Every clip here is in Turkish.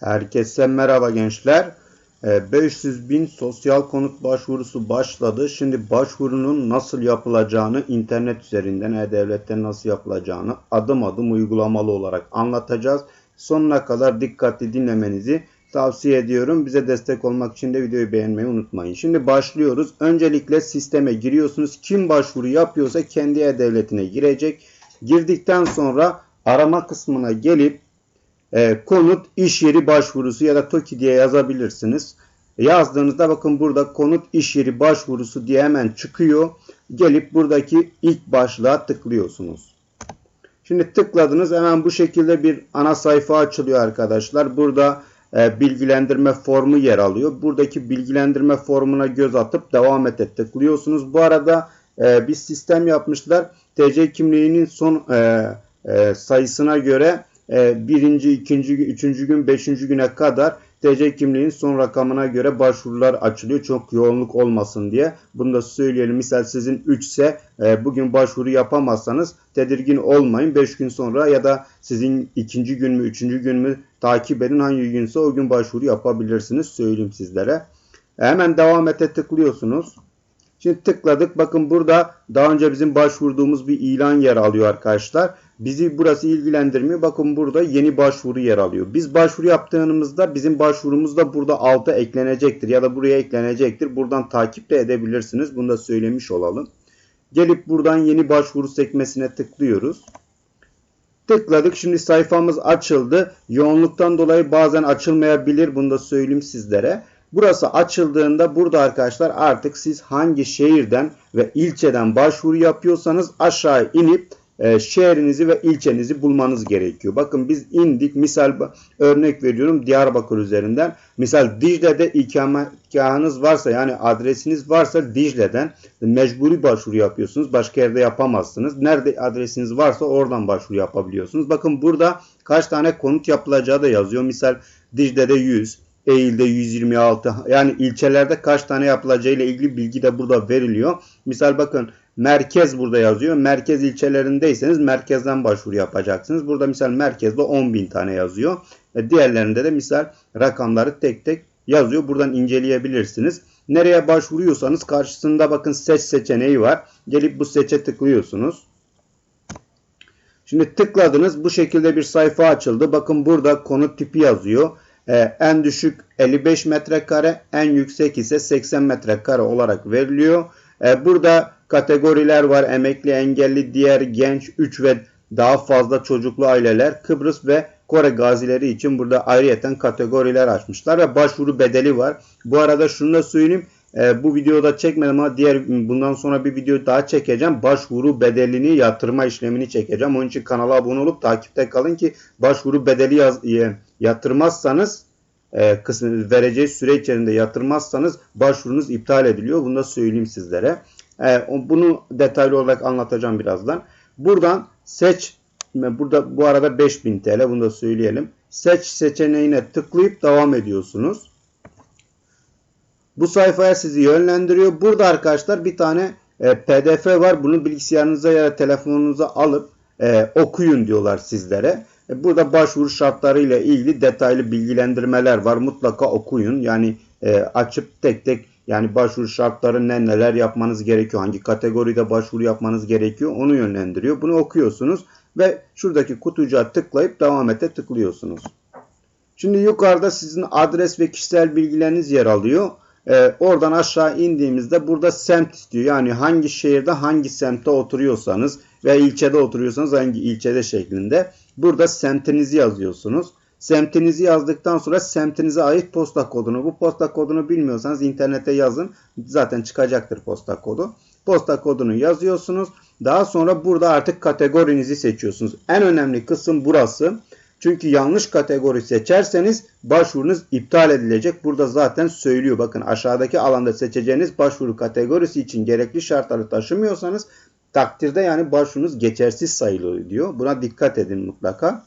Herkese merhaba gençler. Ee, 500 bin sosyal konut başvurusu başladı. Şimdi başvurunun nasıl yapılacağını internet üzerinden e-devletten nasıl yapılacağını adım adım uygulamalı olarak anlatacağız. Sonuna kadar dikkatli dinlemenizi tavsiye ediyorum. Bize destek olmak için de videoyu beğenmeyi unutmayın. Şimdi başlıyoruz. Öncelikle sisteme giriyorsunuz. Kim başvuru yapıyorsa kendi e-devletine girecek. Girdikten sonra arama kısmına gelip e, konut iş yeri başvurusu ya da TOKİ diye yazabilirsiniz. Yazdığınızda bakın burada konut iş yeri başvurusu diye hemen çıkıyor. Gelip buradaki ilk başlığa tıklıyorsunuz. Şimdi tıkladınız hemen bu şekilde bir ana sayfa açılıyor arkadaşlar. Burada e, bilgilendirme formu yer alıyor. Buradaki bilgilendirme formuna göz atıp devam ete tıklıyorsunuz. Bu arada e, bir sistem yapmışlar. TC kimliğinin son e, e, sayısına göre e, birinci, ikinci, üçüncü gün, beşinci güne kadar TC kimliğin son rakamına göre başvurular açılıyor. Çok yoğunluk olmasın diye. Bunu da söyleyelim. Misal sizin 3 ise e, bugün başvuru yapamazsanız tedirgin olmayın. 5 gün sonra ya da sizin ikinci gün mü, üçüncü gün mü takip edin. Hangi günse o gün başvuru yapabilirsiniz. Söyleyeyim sizlere. Hemen devam ete tıklıyorsunuz. Şimdi tıkladık. Bakın burada daha önce bizim başvurduğumuz bir ilan yer alıyor arkadaşlar. Bizi burası ilgilendirmiyor. Bakın burada yeni başvuru yer alıyor. Biz başvuru yaptığımızda bizim başvurumuz da burada alta eklenecektir ya da buraya eklenecektir. Buradan takip de edebilirsiniz. Bunu da söylemiş olalım. Gelip buradan yeni başvuru sekmesine tıklıyoruz. Tıkladık. Şimdi sayfamız açıldı. Yoğunluktan dolayı bazen açılmayabilir. Bunu da söyleyeyim sizlere. Burası açıldığında burada arkadaşlar artık siz hangi şehirden ve ilçeden başvuru yapıyorsanız aşağı inip e, şehrinizi ve ilçenizi bulmanız gerekiyor. Bakın biz indik. Misal örnek veriyorum Diyarbakır üzerinden. Misal Dicle'de ikametgahınız varsa yani adresiniz varsa Dicle'den mecburi başvuru yapıyorsunuz. Başka yerde yapamazsınız. Nerede adresiniz varsa oradan başvuru yapabiliyorsunuz. Bakın burada kaç tane konut yapılacağı da yazıyor. Misal Dicle'de 100, Eğil'de 126 yani ilçelerde kaç tane yapılacağı ile ilgili bilgi de burada veriliyor. Misal bakın merkez burada yazıyor. Merkez ilçelerindeyseniz merkezden başvuru yapacaksınız. Burada misal merkezde 10 bin tane yazıyor. E diğerlerinde de misal rakamları tek tek yazıyor. Buradan inceleyebilirsiniz. Nereye başvuruyorsanız karşısında bakın seç seçeneği var. Gelip bu seçe tıklıyorsunuz. Şimdi tıkladınız. Bu şekilde bir sayfa açıldı. Bakın burada konut tipi yazıyor. Ee, en düşük 55 metrekare, en yüksek ise 80 metrekare olarak veriliyor. Ee, burada kategoriler var. Emekli, engelli, diğer genç, 3 ve daha fazla çocuklu aileler, Kıbrıs ve Kore gazileri için burada ayrıyeten kategoriler açmışlar ve başvuru bedeli var. Bu arada şunu da söyleyeyim. E, bu videoda çekmedim ama diğer bundan sonra bir video daha çekeceğim. Başvuru bedelini yatırma işlemini çekeceğim. Onun için kanala abone olup takipte kalın ki başvuru bedeli yaz, e, yatırmazsanız e, kısmı vereceği süre içerisinde yatırmazsanız başvurunuz iptal ediliyor. Bunu da söyleyeyim sizlere. E, bunu detaylı olarak anlatacağım birazdan. Buradan seç burada bu arada 5000 TL bunu da söyleyelim. Seç seçeneğine tıklayıp devam ediyorsunuz. Bu sayfaya sizi yönlendiriyor. Burada arkadaşlar bir tane e, PDF var. Bunu bilgisayarınıza ya da telefonunuza alıp e, okuyun diyorlar sizlere. E, burada başvuru şartları ile ilgili detaylı bilgilendirmeler var. Mutlaka okuyun. Yani e, açıp tek tek yani başvuru şartları ne neler yapmanız gerekiyor. Hangi kategoride başvuru yapmanız gerekiyor. Onu yönlendiriyor. Bunu okuyorsunuz ve şuradaki kutucuğa tıklayıp devam ete tıklıyorsunuz. Şimdi yukarıda sizin adres ve kişisel bilgileriniz yer alıyor. Ee, oradan aşağı indiğimizde burada semt istiyor. Yani hangi şehirde hangi semtte oturuyorsanız ve ilçede oturuyorsanız hangi ilçede şeklinde. Burada semtinizi yazıyorsunuz. Semtinizi yazdıktan sonra semtinize ait posta kodunu. Bu posta kodunu bilmiyorsanız internete yazın. Zaten çıkacaktır posta kodu. Posta kodunu yazıyorsunuz. Daha sonra burada artık kategorinizi seçiyorsunuz. En önemli kısım burası. Çünkü yanlış kategori seçerseniz başvurunuz iptal edilecek. Burada zaten söylüyor. Bakın aşağıdaki alanda seçeceğiniz başvuru kategorisi için gerekli şartları taşımıyorsanız takdirde yani başvurunuz geçersiz sayılıyor diyor. Buna dikkat edin mutlaka.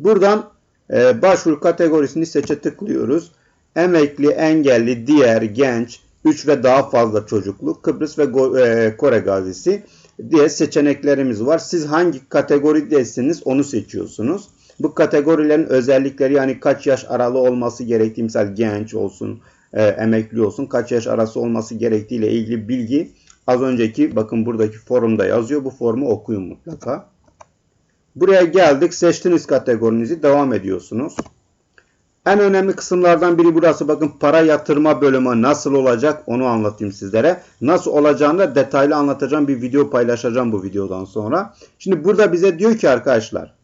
Buradan e, başvuru kategorisini seçe tıklıyoruz. Emekli, engelli, diğer, genç, 3 ve daha fazla çocuklu, Kıbrıs ve e, Kore gazisi diye seçeneklerimiz var. Siz hangi kategoridesiniz onu seçiyorsunuz. Bu kategorilerin özellikleri yani kaç yaş aralığı olması gerektiği misal genç olsun, e, emekli olsun kaç yaş arası olması gerektiği ile ilgili bilgi az önceki bakın buradaki forumda yazıyor. Bu formu okuyun mutlaka. Buraya geldik. Seçtiniz kategorinizi. Devam ediyorsunuz. En önemli kısımlardan biri burası. Bakın para yatırma bölümü nasıl olacak onu anlatayım sizlere. Nasıl olacağını da detaylı anlatacağım. Bir video paylaşacağım bu videodan sonra. Şimdi burada bize diyor ki arkadaşlar.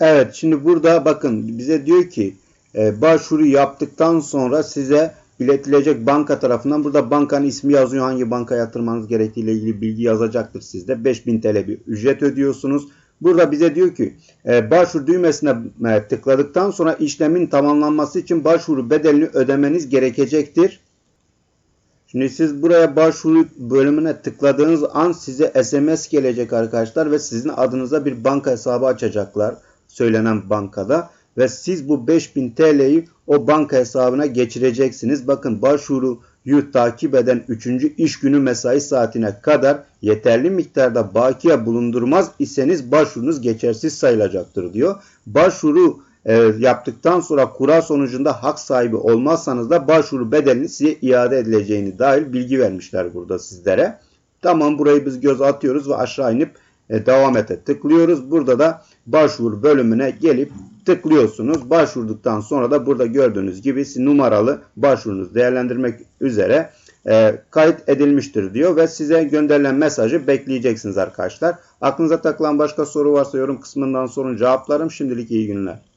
Evet şimdi burada bakın bize diyor ki e, başvuru yaptıktan sonra size iletilecek banka tarafından burada bankanın ismi yazıyor. Hangi banka yatırmanız gerektiği ile ilgili bilgi yazacaktır sizde. 5000 TL bir ücret ödüyorsunuz. Burada bize diyor ki e, başvuru düğmesine e, tıkladıktan sonra işlemin tamamlanması için başvuru bedelini ödemeniz gerekecektir. Şimdi siz buraya başvuru bölümüne tıkladığınız an size SMS gelecek arkadaşlar ve sizin adınıza bir banka hesabı açacaklar söylenen bankada ve siz bu 5000 TL'yi o banka hesabına geçireceksiniz. Bakın başvuruyu takip eden 3. iş günü mesai saatine kadar yeterli miktarda bakiye bulundurmaz iseniz başvurunuz geçersiz sayılacaktır diyor. Başvuru e, yaptıktan sonra kura sonucunda hak sahibi olmazsanız da başvuru bedelini size iade edileceğini dair bilgi vermişler burada sizlere. Tamam burayı biz göz atıyoruz ve aşağı inip e, devam ete tıklıyoruz. Burada da başvuru bölümüne gelip tıklıyorsunuz. Başvurduktan sonra da burada gördüğünüz gibi numaralı başvurunuz değerlendirmek üzere e, kayıt edilmiştir diyor ve size gönderilen mesajı bekleyeceksiniz arkadaşlar. Aklınıza takılan başka soru varsa yorum kısmından sorun cevaplarım. Şimdilik iyi günler.